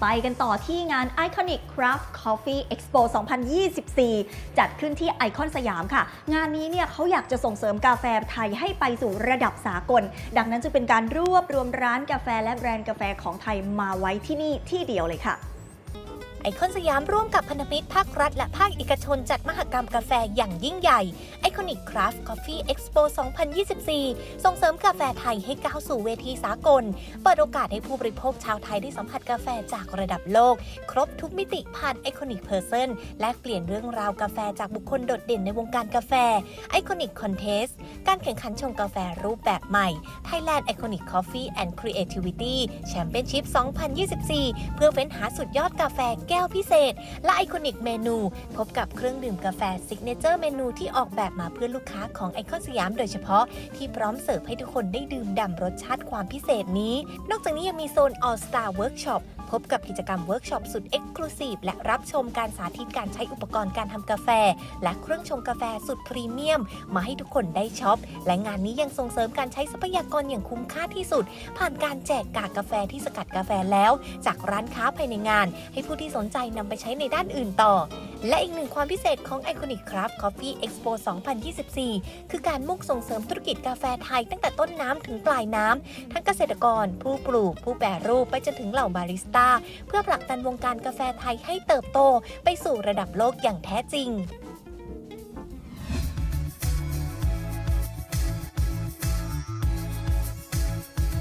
ไปกันต่อที่งาน Iconic Craft Coffee Expo 2024 จัดขึ้นที่ไอคอนสยามค่ะ งานนี้เนี่ยเขาอยากจะส่งเสริมกาแฟไทยให้ไปสู่ระดับสากล ดังนั้นจึงเป็นการรวบรวมร้านกาแฟและแบรนด์กาแฟของไทยมาไว้ที่นี่ที่เดียวเลยค่ะ ไอคอนสยามร่วมกับพันธมิตรภาครัฐและภาคเอกชนจัดมหกรรมกาแฟอย่างยิ่งใหญ่ Iconic Craft Coffee Expo 2024 ส่งเสริมกาแฟไทยให้ก้าวสู่เวทีสากล เปิดโอกาสให้ผู้บริโภคชาวไทยได้สัมผัสกาแฟจากระดับโลก ครบทุกมิติผ่าน Iconic Person แลกเปลี่ยนเรื่องราวกาแฟจากบุคคลโดดเด่นในวงการกาแฟ Iconic Contest การแข่งขันชงกาแฟรูปแบบใหม่ Thailand Iconic Coffee and Creativity Championship 2024 เพื่อเฟ้นหาสุดยอดกาแฟแก้วพิเศษ และไอคอนิกเมนู พบกับเครื่องดื่มกาแฟซิกเนเจอร์เมนูที่ออกแบบมาเพื่อลูกค้าของไอคอนสยามโดยเฉพาะ ที่พร้อมเสิร์ฟให้ทุกคนได้ดื่มด่ำรสชาติความพิเศษนี้ นอกจากนี้ยังมีโซน All Star Workshop พบกับกิจกรรมเวิร์กช็อปสุดเอ็กซ์คลูซีฟและรับชมการสาธิตการใช้อุปกรณ์การทำกาแฟ และเครื่องชงกาแฟสุดพรีเมียม มาให้ทุกคนได้ช็อป และงานนี้ยังส่งเสริมการใช้ทรัพยากรอย่างคุ้มค่าที่สุด ผ่านการแจกกากกาแฟที่สกัดกาแฟแล้ว จากร้านค้าภายในงาน ให้ผู้ที่สนใจนำไปใช้ในด้านอื่นต่อ และอีกหนึ่งความพิเศษของ Iconic Craft Coffee Expo 2024 คือการมุ่งส่งเสริมธุรกิจกาแฟไทยตั้งแต่ต้นน้ำถึงปลายน้ำ ทั้งเกษตรกร ผู้ปลูก ผู้แปรรูป ไปจนถึงเหล่าบาริสต้า เพื่อผลักดันวงการกาแฟไทยให้เติบโต ไปสู่ระดับโลกอย่างแท้จริง